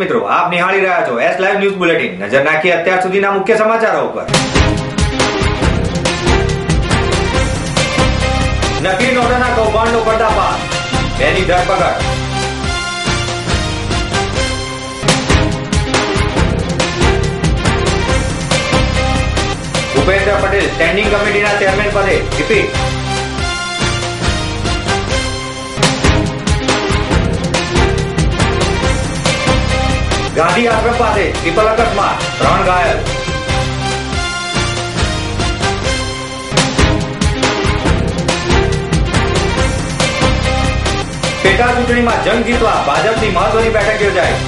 મિત્રો, આપ નિહાળી રહ્યા છો એસ લાઈવ ન્યૂઝ બુલેટિન નજર નાખી અત્યાર સુધીના મુખ્ય સમાચારો ઉપર. નકલી નોટોના કૌભાંડનો પર્દાફાશ. બેની ધરપકડ. ભૂપેન્દ્ર પટેલ સ્ટેન્ડિંગ કમિટીના ચેરમેન પદે રિપીટ. ગાંધી આશ્રમ પાસે ટ્રિપલ અકસ્માત. ત્રણ ઘાયલ. પેટા ચૂંટણીમાં જંગ જીતવા ભાજપની મહત્વની બેઠક યોજાઈ.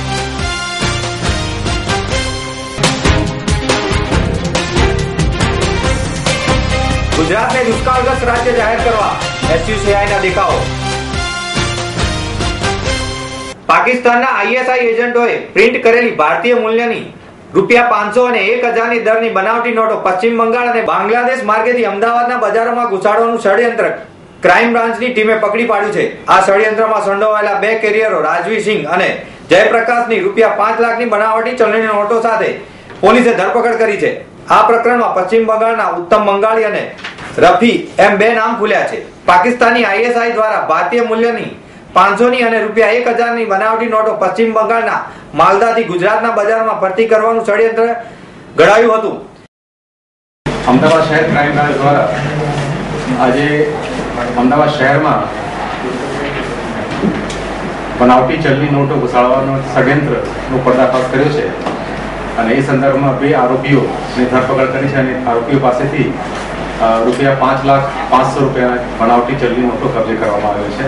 ગુજરાતને દુષ્કાળગ્રસ્ત રાજ્ય જાહેર કરવા એસયુસીઆઈના દેખાવો. પાકિસ્તાનના આઈએસઆઈ એજન્ટોએ પ્રિન્ટ કરેલી ભારતીય મૂલ્યની રૂપિયા પાંચસો અને એક હજારની દરની બનાવટી નોટો પશ્ચિમ બંગાળ અને બાંગ્લાદેશ માર્ગેથી અમદાવાદના બજારોમાં ઘુસાડવાનું ષડયંત્ર ક્રાઇમ બ્રાન્ચની ટીમે પકડી પાડ્યું છે. આ ષડયંત્રમાં સંડોવાયેલા બે કેરિયરો રાજવી સિંહ અને જયપ્રકાશની રૂપિયા પાંચ લાખની બનાવટી ચલણી નોટો સાથે પોલીસે ધરપકડ કરી છે. આ પ્રકરણમાં પશ્ચિમ બંગાળના ઉત્તમ બંગાળી અને રફી એમ બે નામ ખુલ્યા છે. પાકિસ્તાની આઈએસઆઈ દ્વારા ભારતીય મૂલ્યની પાંચસો ની અને રૂપિયા એક હજારની બનાવટી નોટો પશ્ચિમ બંગાળના માલદાથી ગુજરાતના બજારમાં ભરતી કરવાનું ષડયંત્ર ઘડાયું હતું. અમદાવાદ શહેર ક્રાઇમ બ્રાન્ચ દ્વારા આજે અમદાવાદ શહેરમાં બનાવટી ચલની નોટો ઘુસાડવાનો ષડયંત્રનો પર્દાફાશ કર્યો છે. અને એ સંદર્ભમાં બે આરોપીઓની ધરપકડ કરી છે અને આરોપીઓ પાસેથી રૂપિયા પાંચ લાખ પાંચસો રૂપિયા બનાવટી ચલણી નોટો કબજે કરવામાં આવ્યો છે.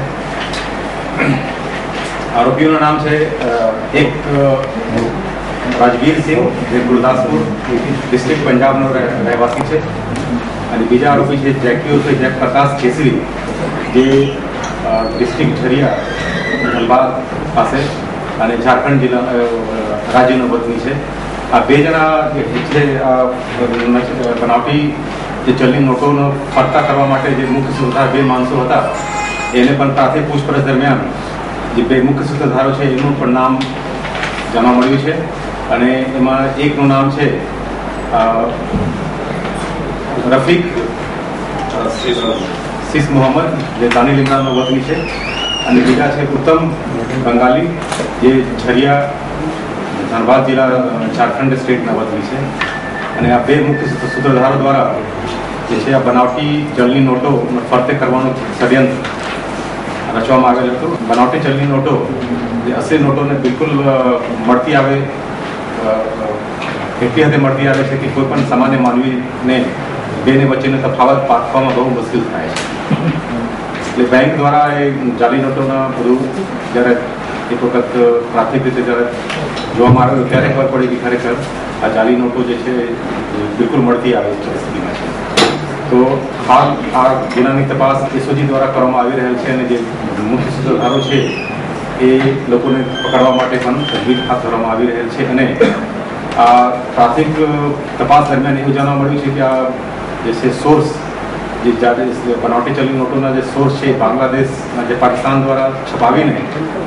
આરોપીઓનું નામ છે એક રાજવીર સિંહ, જે ગુરદાસપુર ડિસ્ટ્રિક્ટ પંજાબનો રહે- રહેવાસી છે. અને બીજા આરોપી છે જેક્યુ છે જય પ્રકાશ કેસરી, જે ડિસ્ટ્રિક્ટ ઝરિયા ધનબાદ પાસે અને ઝારખંડ જિલ્લા રાજ્યનો વતની છે. આ બે જણા જે બનાવટી જે ચલણી નોટોનો ફરતા કરવા માટે જે મુખ્ય સૂત્રધાર બે માણસો હતા એને પણ સાથે પૂછપરછ દરમિયાન જે બે મુખ્ય સૂત્રધારો છે એનું પણ નામ જાણવા મળ્યું છે અને એમાં એકનું નામ છે રફીક સીસ મોહમ્મદ જે દાની ઇમરાનનો વતની છે અને બીજા છે ઉત્તમ બંગાલી જે ઝરિયા ધનબાદ જિલ્લા ઝારખંડ સ્ટેટના વતની છે અને આ બે મુખ્ય સૂત્ર- સૂત્રધારો દ્વારા જે છે આ બનાવટી જલની નોટો ફરતે કરવાનું ષડયંત્ર રચવામાં આવેલ હતું. બનાવટી ચલણી નોટો, જે અસલી નોટોને બિલકુલ મળતી આવે એટલી હદે મળતી આવે છે કે કોઈ પણ સામાન્ય માનવીને બેને વચ્ચેનો તફાવત પારખવામાં બહુ મુશ્કેલ થાય છે. એટલે બેંક દ્વારા એ જાલી નોટોના બધું જ્યારે એક વખત પ્રાથમિક રીતે જ્યારે જોવામાં આવ્યું, ત્યારે ખબર પડી કે ખરેખર આ જાલી નોટો જે છે બિલકુલ મળતી આવે છે પરિસ્થિતિમાં. છે તો હાલ આ ગુનાની તપાસ એસઓજી દ્વારા કરવામાં આવી રહેલ છે અને જે મુખ્ય સૂત્રધારો છે એ લોકોને પકડવા માટે પણ તજવીજ હાથ ધરવામાં આવી રહેલ છે અને આ પ્રાથમિક તપાસ દરમિયાન એવું જાણવા મળ્યું છે કે આ જે છે સોર્સ, જે જ્યારે બનાવટી ચલણી નોટોના જે સોર્સ છે બાંગ્લાદેશના જે પાકિસ્તાન દ્વારા છપાવીને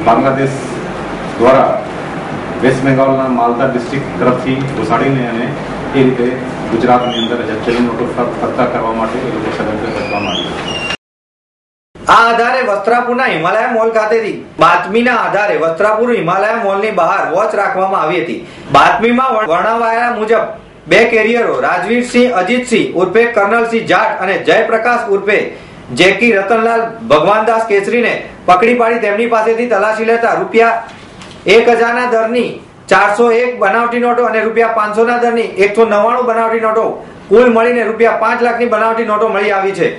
બાંગ્લાદેશ દ્વારા વેસ્ટ બેંગાલના માલદા ડિસ્ટ્રિક્ટ તરફથી ઘુસાડીને અને એ રીતે ગુજરાતની અંદર જે ચલણી નોટો ફરતા કરવા માટે એ લોકો ષડયંત્ર રચવામાં આવ્યું આ આધારે વસ્ત્રાપુરના હિમાલય મોલ ખાતેથી, બાતમીના આધારે વસ્ત્રાપુર હિમાલય મોલની બહાર વોચ રાખવામાં આવી હતી. બાતમીમાં વર્ણવાયા મુજબ, બે કેરિયરો, રાજવીરસિંહ, અજીતસિંહ ઉર્ફે કર્નલસિંહ જાટ અને જયપ્રકાશ ઉર્ફે જેકી રતનલાલ ભગવાનદાસ કેસરીને પકડી પાડી તેમની પાસેથી તલાશી લેતા રૂપિયા એક હજારના દરની ચારસો એક બનાવટી નોટો અને રૂપિયા પાંચસો ના દરની એકસો નવ્વાણું બનાવટી નોટો. કુલ મળીને રૂપિયા પાંચ લાખની બનાવટી નોટો મળી આવી છે.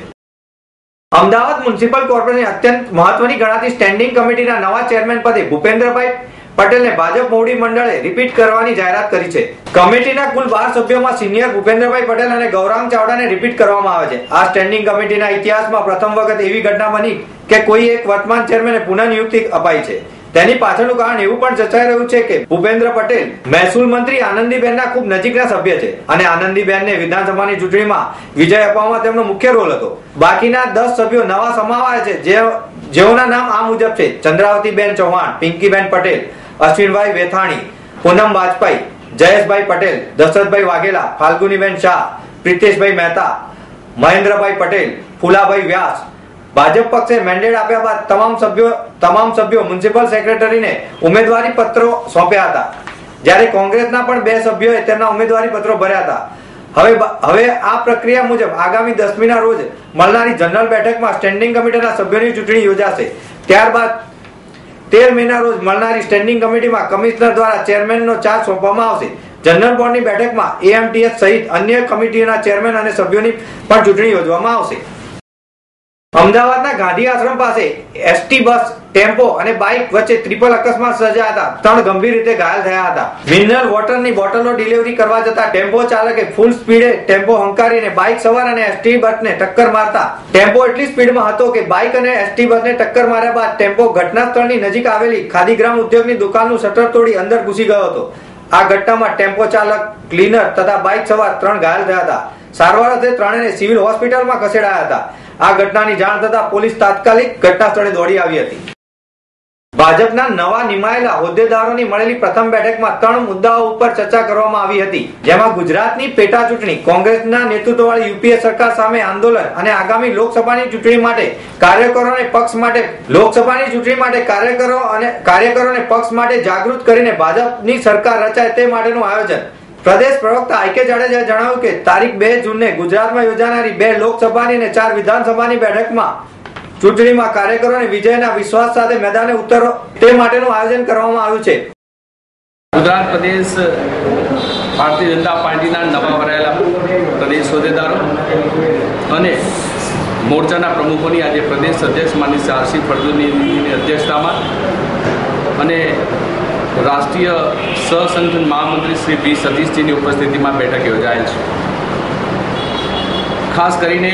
અમદાવાદ મ્યુનિસિપલ કોર્પોરેશન અત્યંત મહત્વની ગણાતી સ્ટેન્ડિંગ કમિટીના નવા ચેરમેન પદે ભૂપેન્દ્રભાઈ પટેલને ભાજપ મોવડી મંડળે રિપીટ કરવાની જાહેરાત કરી છે. કમિટીના કુલ બાર સભ્યોમાં સિનિયર ભૂપેન્દ્રભાઈ પટેલ અને ગૌરાંગ ચાવડાને રિપીટ કરવામાં આવે છે. આ સ્ટેન્ડિંગ કમિટીના ઇતિહાસમાં પ્રથમ વખત એવી ઘટના બની કે કોઈ એક વર્તમાન ચેરમેને પુનઃનિયુક્તિ અપાઈ છે. તેની પાછળનું કારણ એવું પણ ચર્ચાઈ રહ્યું છે કે ભૂપેન્દ્ર પટેલ મહેસૂલ મંત્રી આનંદીબેનના ખૂબ નજીકના સભ્ય છે અને આનંદીબેનને વિધાનસભાની ચૂંટણીમાં વિજય અપાવવામાં તેમનો મુખ્ય રોલ હતો. બાકીના દસ સભ્યો નવા સમાવાયા છે, જે જેઓના નામ આ મુજબ છે. ચંદ્રાવતીબેન ચૌહાણ, પિંકીબેન પટેલ, અશ્વિનભાઈ વેથાણી, પૂનમ વાજપાઈ જયેશભાઈ પટેલ, દશરથભાઈ વાઘેલા, ફાલ્ગુનીબેન શાહ, પ્રિતેશભાઈ મહેતા, મહેન્દ્રભાઈ પટેલ, ફુલાભાઈ વ્યાસ. ભાજપ પક્ષે મેન્ડેટ આપ્યા બાદ તમામ સભ્યો તમામ સભ્યો મ્યુનિસિપલ સેક્રેટરીને ઉમેદવારી પત્રો સોંપ્યા હતા. જ્યારે કોંગ્રેસના પણ બે સભ્યોએ તેમના ઉમેદવારી પત્રો ભર્યા હતા. હવે હવે આ પ્રક્રિયા મુજબ આગામી દસમીના રોજ મળનારી જનરલ બેઠકમાં સ્ટેન્ડિંગ કમિટીના સભ્યોની ચૂંટણી યોજાશે. ત્યારબાદ તેર મેના રોજ મળનારી સ્ટેન્ડિંગ કમિટીમાં કમિશનર દ્વારા ચેરમેનનો ચાર્જ સોંપવામાં આવશે. જનરલ બોર્ડની બેઠકમાં એએમટીએસ સહિત અન્ય કમિટીના ચેરમેન અને સભ્યોની પણ ચૂંટણી યોજવામાં આવશે. અમદાવાદના ગાંધી આશ્રમ પાસે એસટી બસ, ટેમ્પો અને બાઇક વચ્ચે ટ્રિપલ અકસ્માત સર્જાયા હતા. ત્રણ ગંભીર રીતે ઘાયલ થયા હતા. મિનરલ વોટરની બોટલો ડિલિવરી કરવા જતા ટેમ્પો ચાલકે ફૂલ સ્પીડે ટેમ્પો હંકારીને બાઇક સવાર અને એસટી બસને ટક્કર મારતા. ટેમ્પો એટલી સ્પીડમાં હતો કે બાઇક અને એસટી બસને ટક્કર માર્યા બાદ ટેમ્પો ઘટના સ્થળની નજીક આવેલી ખાદીગ્રામ ઉદ્યોગની દુકાનનું શટર તોડી અંદર ઘૂસી ગયો હતો. આ ઘટનામાં ટેમ્પો ચાલક, ક્લીનર તથા બાઇક સવાર ત્રણ ઘાયલ થયા હતા. સારવાર અર્થે ત્રણેય સિવિલ હોસ્પિટલમાં ખસેડાયા હતા. આ ઘટનાની જાણ થતા પોલીસ તાત્કાલિક ઘટના સ્થળે દોડી આવી હતી. ભાજપના નવા નિમાયેલા હોદ્દેદારોની મળેલી પ્રથમ બેઠકમાં ત્રણ મુદ્દાઓ ઉપર ચર્ચા કરવામાં આવી હતી, જેમાં ગુજરાતની પેટા ચૂંટણી, કોંગ્રેસના નેતૃત્વવાળી યુપીએ સરકાર સામે આંદોલન અને આગામી લોકસભાની ચૂંટણી માટે કાર્યકરોને પક્ષ માટે લોકસભાની ચૂંટણી માટે કાર્યકરો અને કાર્યકરોને પક્ષ માટે જાગૃત કરીને ભાજપની સરકાર રચાય તે માટેનું આયોજન પ્રદેશ પ્રવક્તા આઈકે જાડેજાએ જણાવ્યું કે તારીખ બે જૂને ગુજરાતમાં યોજાનારી બે લોકસભાની અને ચાર વિધાનસભાની બેઠકમાં ચૂંટણીમાં કાર્યકરોને વિજયના વિશ્વાસ સાથે મેદાને ઉતરો તે માટેનું આયોજન કરવામાં આવ્યું છે. ગુજરાત પ્રદેશ ભારતીય જનતા પાર્ટીના નવા ભરાયેલા પ્રદેશ હોદ્દેદારો અને મોરચાના પ્રમુખોની આજે પ્રદેશ અધ્યક્ષ માની આરસી ફળદુની અધ્યક્ષતામાં અને રાષ્ટ્રીય સહસંગઠન મહામંત્રી શ્રી બી સતીશજીની ઉપસ્થિતિમાં બેઠક યોજાયેલ છે. ખાસ કરીને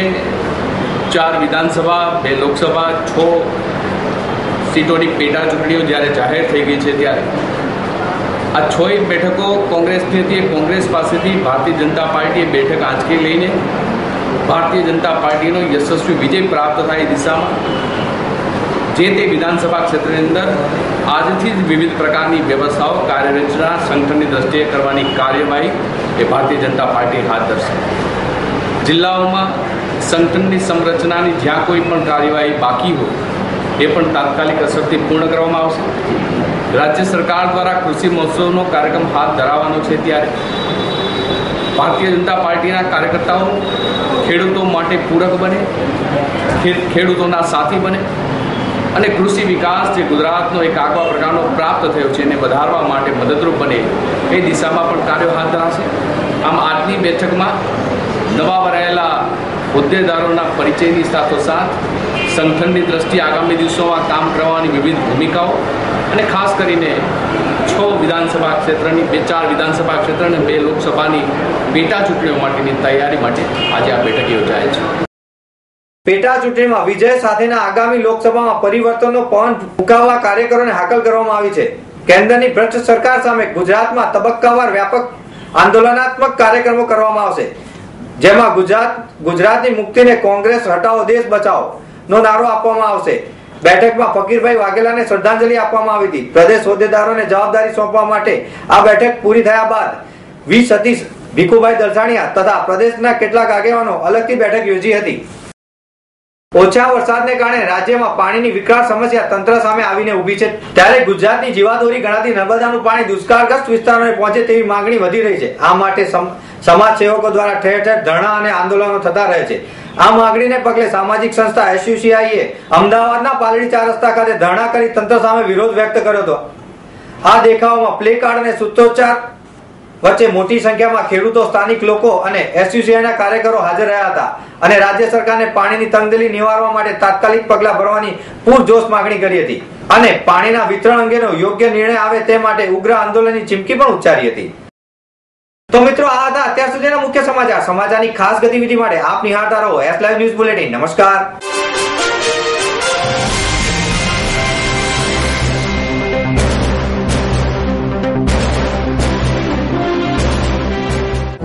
ચાર વિધાનસભા, બે લોકસભા, છ સીટોની પેટા ચૂંટણીઓ જ્યારે જાહેર થઈ ગઈ છે ત્યારે. આ છ બેઠકો કોંગ્રેસની હતી કોંગ્રેસ પાસેથી ભારતીય જનતા પાર્ટીએ બેઠક આંચકી લઈને ભારતીય જનતા પાર્ટીનો યશસ્વી વિજય પ્રાપ્ત થાય દિશામાં જે તે વિધાનસભા ક્ષેત્રની અંદર આજથી જ વિવિધ પ્રકારની વ્યવસ્થાઓ, કાર્યરચના સંગઠનની દ્રષ્ટિએ કરવાની કાર્યવાહી એ ભારતીય જનતા પાર્ટી હાથ ધરશે. જિલ્લાઓમાં સંગઠનની સંરચનાની જ્યાં કોઈ પણ કાર્યવાહી બાકી હોય, એ પણ તાત્કાલિક અસરથી પૂર્ણ કરવામાં આવશે. રાજ્ય સરકાર દ્વારા કૃષિ મહોત્સવનો કાર્યક્રમ હાથ ધરાવવાનો છે ત્યારે ભારતીય જનતા પાર્ટીના કાર્યકર્તાઓ ખેડૂતો માટે પૂરક બને ખેડૂતોના સાથી બને અને કૃષિ વિકાસ જે ગુજરાતનો એક આગવા પ્રકારનો પ્રાપ્ત થયો છે, એને વધારવા માટે મદદરૂપ બને એ દિશામાં પણ કાર્યો હાથ ધરાશે. આમ આજની બેઠકમાં નવા વરાયેલા હોદ્દેદારોના પરિચયની સાથોસાથ સંગઠનની દ્રષ્ટિએ આગામી દિવસોમાં કામ કરવાની વિવિધ ભૂમિકાઓ અને ખાસ કરીને છ વિધાનસભા ક્ષેત્રની, બે ચાર વિધાનસભા ક્ષેત્ર અને બે લોકસભાની પેટા ચૂંટણીઓ માટેની તૈયારી માટે આજે આ બેઠક યોજાય છે. પેટા ચૂંટણીમાં વિજય સાથેના આગામી લોકસભામાં પરિવર્તનનો પવન ફૂંકાવવા કાર્યકરોને હાકલ કરવામાં આવી છે. કેન્દ્રની ભ્રષ્ટ સરકાર સામે ગુજરાતમાં તબક્કાવાર વ્યાપક આંદોલનાત્મક કાર્યક્રમો કરવામાં આવશે. જેમાં ગુજરાત, ગુજરાતની મુક્તિને કોંગ્રેસ હટાવો, દેશ બચાવો નો નારો આપવામાં આવશે. બેઠકમાં ફકીરભાઈ વાઘેલાને શ્રદ્ધાંજલિ આપવામાં આવી હતી. પ્રદેશ હોદ્દેદારોને જવાબદારી સોંપવા માટે આ બેઠક પૂરી થયા બાદ વી. સતીશ, ભીખુભાઈ દલસાણીયા તથા પ્રદેશના કેટલાક આગેવાનો અલગથી બેઠક યોજી હતી. ઓછા વરસાદને કારણે રાજ્યમાં પાણીની વિકરાળ સમસ્યા તંત્ર સામે આવીને ઊભી છે. ત્યારે ગુજરાતની જીવાદોરી ગણાતી નર્મદાનું પાણી દુષ્કાળગ્રસ્ત વિસ્તારોને પહોંચે તેવી માંગણી વધી રહી છે. આ માટે સમાજ સેવકો દ્વારા ઠેર ઠેર ધરણા અને આંદોલનો થતા રહે છે. આ માંગણીને પગલે સામાજિક સંસ્થા એસયુસીઆઈએ અમદાવાદના પાલડી ચાર રસ્તા ખાતે ધરણા કરી તંત્ર સામે વિરોધ વ્યક્ત કર્યો હતો. આ દેખાવમાં પ્લે કાર્ડ અને સૂત્રોચ્ચાર વચ્ચે મોટી સંખ્યામાં ખેડૂતો, સ્થાનિક લોકો અને એસયુસીઆઈના કાર્યકરો હાજર રહ્યા હતા અને રાજ્ય સરકારને પાણીની તંગદિલી નિવારવા માટે તાત્કાલિક પગલાં ભરવાની પૂરજોશ માંગણી કરી હતી અને પાણીના વિતરણ અંગેનો યોગ્ય નિર્ણય આવે તે માટે ઉગ્ર આંદોલનની ચીમકી પણ ઉચ્ચારી હતી. તો મિત્રો, આ હતા અત્યાર સુધીના મુખ્ય સમાચાર. સમાચારની ખાસ ગતિવિધિ માટે આપ નિહાળતા રહો. એસ લાઈવ ન્યૂઝ બુલેટિન નમસ્કાર.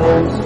Jones.